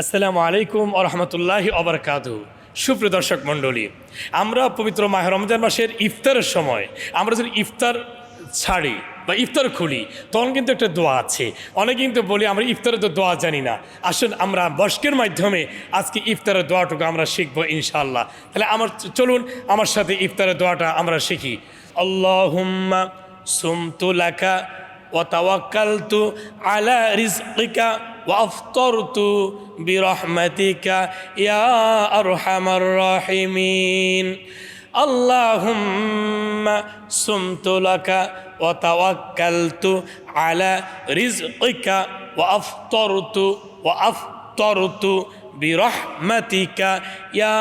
আসসালামু আলাইকুম আরহামতুল্লাহি অবরকাতু সুপ্রদর্শক মণ্ডলী, আমরা পবিত্র মাহ রমজান মাসের ইফতারের সময়, আমরা যদি ইফতার ছাড়ি বা ইফতার খুলি, তখন কিন্তু একটা দোয়া আছে। অনেকে কিন্তু বলি, আমরা ইফতারের তো দোয়া জানি না। আসুন, আমরা বস্কের মাধ্যমে আজকে ইফতারের দোয়াটুকু আমরা শিখব ইনশাল্লাহ তাহলে আমার, চলুন, আমার সাথে ইফতারের দোয়াটা আমরা শিখি। আল্লাহ সুমতুলাকা আলা وافطرت برحمتك يا ارحم الراحمين اللهم سمت لك وتوكلت على رزقك وافطرت وافطرت برحمتك يا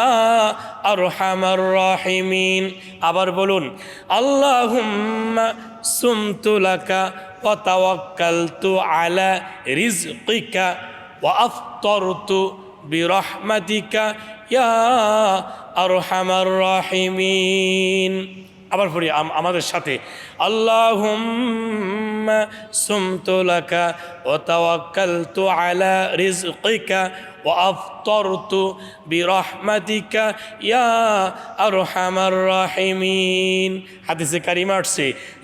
أرحم الراحمين আবার বলুন اللهم سمت لك وتوكلت على رزقك وأفطرت برحمتك يا أرحم الراحمين. আবার পড়ি, আম- আমাদের সাথে। আল্লাহুম্মা সুমতু লাকা ওয়া তাওয়াক্কালতু আলা রিজকিকা ওয়া আফতারতু বিরহমাতিকা ইয়া হাদিসে কারিমা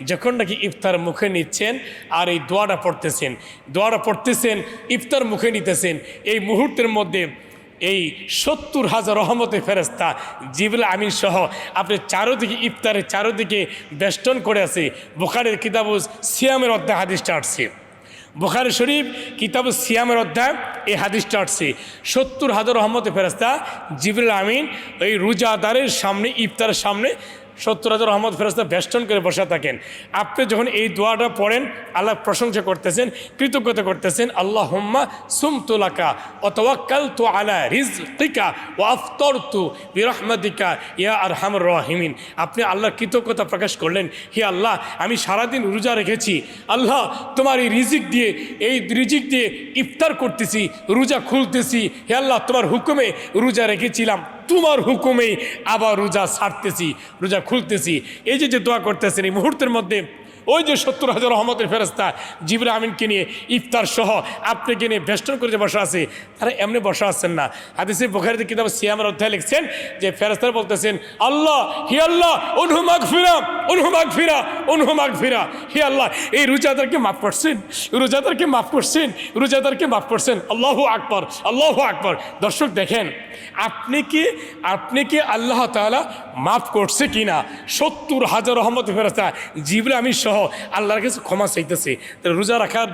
যখন নাকি ইফতার মুখে নিচ্ছেন আর এই দোয়াটা পড়তেছেন দোয়াটা পড়তেছেন, ইফতার মুখে নিতেছেন, এই মুহূর্তের মধ্যে এই সত্তর হাজার রহমতে ফেরেস্তা জিবুল আমিন সহ আপনি চারোদিকে ইফতারের চারোদিকে বেষ্টন করে আছে। বোখারের কিতাবুজ সিয়ামের অধ্যায় হাদিসটা আসছে। বোখারি শরীফ কিতাব সিয়ামের অধ্যায় এই হাদিসটা আসছে। সত্তর হাজার রহমতে ফেরেস্তা জিবুল আমিন এই রোজাদারের সামনে, ইফতারের সামনে সত্তর হাজার রহমত ফেরস্তা বেষ্টন করে বসে থাকেন। আপনি যখন এই দোয়াটা পড়েন, আল্লাহ প্রশংসা করতেছেন, কৃতজ্ঞতা করতেছেন আল্লাহ হোম্মা সুমতুলাকা অতওয়াক্কাল তু আলা রিজ টিকা ও আফতর তু বিরহমাদিকা ইয়া আর হামর রহিমিন। আপনি আল্লাহর কৃতজ্ঞতা প্রকাশ করলেন, হে আল্লাহ, আমি সারাদিন রোজা রেখেছি। আল্লাহ, তোমার এই রিজিক দিয়ে, এই রিজিক দিয়ে ইফতার করতেছি, রোজা খুলতেছি। হে আল্লাহ, তোমার হুকুমে রোজা রেখেছিলাম। তোমার হুকুমেই আবার রোজা ছাড়তেছি, রোজা খুলতেছি। এই যে যে দোয়া করতেছেন, এই মুহূর্তের মধ্যে ওই যে সত্তর হাজার রহমতের ফেরস্তা জিবরা আমিনকে নিয়ে ইফতার সহ আপনাকে নিয়ে বেষ্টন করে যে বসা আছে, তারা এমনি বসা আছেন না। হাদিসে বোখারিতে কিতাব সিয়ামের অধ্যায় লিখছেন যে ফেরস্তারা বলতেছেন, আল্লাহ, হি আল্লাহ অনুমাগ ফিরা অনুমাগ ফিরা অনুমাগ ফিরা হি আল্লাহ, এই রোজাদারকে মাফ করছেন, রোজাদারকে মাফ করছেন, রোজাদারকে মাফ করছেন, আল্লাহ আকবর আল্লাহ আকবর। দর্শক দেখেন, আপনি কি আপনি কি আল্লাহ তালা মাফ করছে কিনা? সত্তর হাজার রহমত ফেরস্তা জিবরা আমি সহ আল্লাহর কাছে ক্ষমা চাইতেছে। রোজা রাখার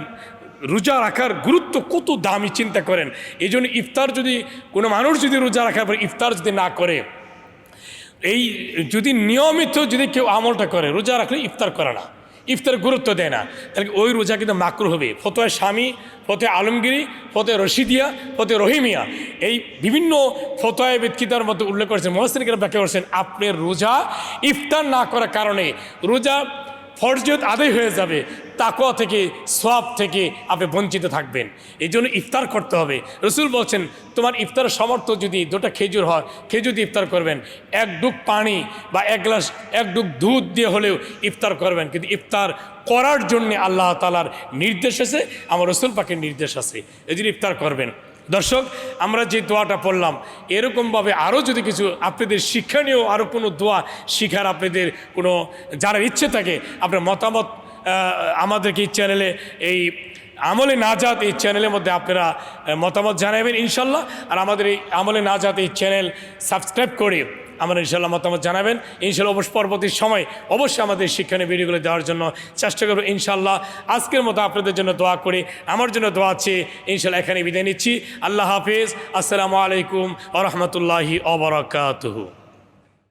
রোজা রাখার গুরুত্ব কত দামি চিন্তা করেন। এই জন্য ইফতার যদি, কোনো মানুষ যদি রোজা রাখার পর ইফতার যদি না করে, এই যদি নিয়মিত যদি কেউ আমলটা করে, রোজা রাখলে ইফতার করে না। ইফতার গুরুত্ব দেয় না। তাহলে ওই রোজা কিন্তু মাকরু হবে। ফতোয় স্বামী ফতে আলমগিরি ফতে রশিদিয়া ফতে রহিমিয়া। এই বিভিন্ন ফতোয় বিৎকিতার মধ্যে উল্লেখ করেছেন মহসিনকে ব্যাখ্যা করেছেন, আপনার রোজা ইফতার না করার কারণে, রোজা ফরজত আদায় হয়ে যাবে তাকোয়া থেকে সব থেকে আপনি বঞ্চিত থাকবেন। এই জন্য ইফতার করতে হবে। রসুল বলছেন, তোমার ইফতারের সামর্থ্য যদি দুটো খেজুর হয়, খেজুর দিয়ে ইফতার করবেন। এক ডুব পানি বা এক গ্লাস, এক ডুব দুধ দিয়ে হলেও ইফতার করবেন। কিন্তু ইফতার করার জন্যে আল্লাহ তালার নির্দেশ আছে, আমার রসুল পাখির নির্দেশ আছে। এই জন্য ইফতার করবেন। দর্শক, আমরা যে দোয়াটা পড়লাম, এরকমভাবে আরও যদি কিছু আপনাদের শিক্ষণীয় আরও কোনো দোয়া শিখার আপনাদের কোনো, যারা ইচ্ছে থাকে, আপনার মতামত আমাদেরকে এই চ্যানেলে, এই আমলে না নাজাত এই চ্যানেলের মধ্যে আপনারা মতামত জানাবেন ইনশাল্লাহ। আর আমাদের এই আমলে না নাজাত এই চ্যানেল সাবস্ক্রাইব করে আমরা ইনশাল্লাহ মতামত জানাবেন। ইনশাল্লাহ অবশ্য পরবর্তী সময় অবশ্যই আমাদের শিক্ষণীয় ভিডিওগুলো দেওয়ার জন্য চেষ্টা করব। ইনশাল্লাহ আজকের মতো আপনাদের জন্য দোয়া করি। আমার জন্য দোয়া আছে ইনশাল্লাহ এখানে বিদায় নিচ্ছি। আল্লাহ হাফিজ। আসসালামু আলাইকুম আ রহমতুল্লাহি অবরাকাতহু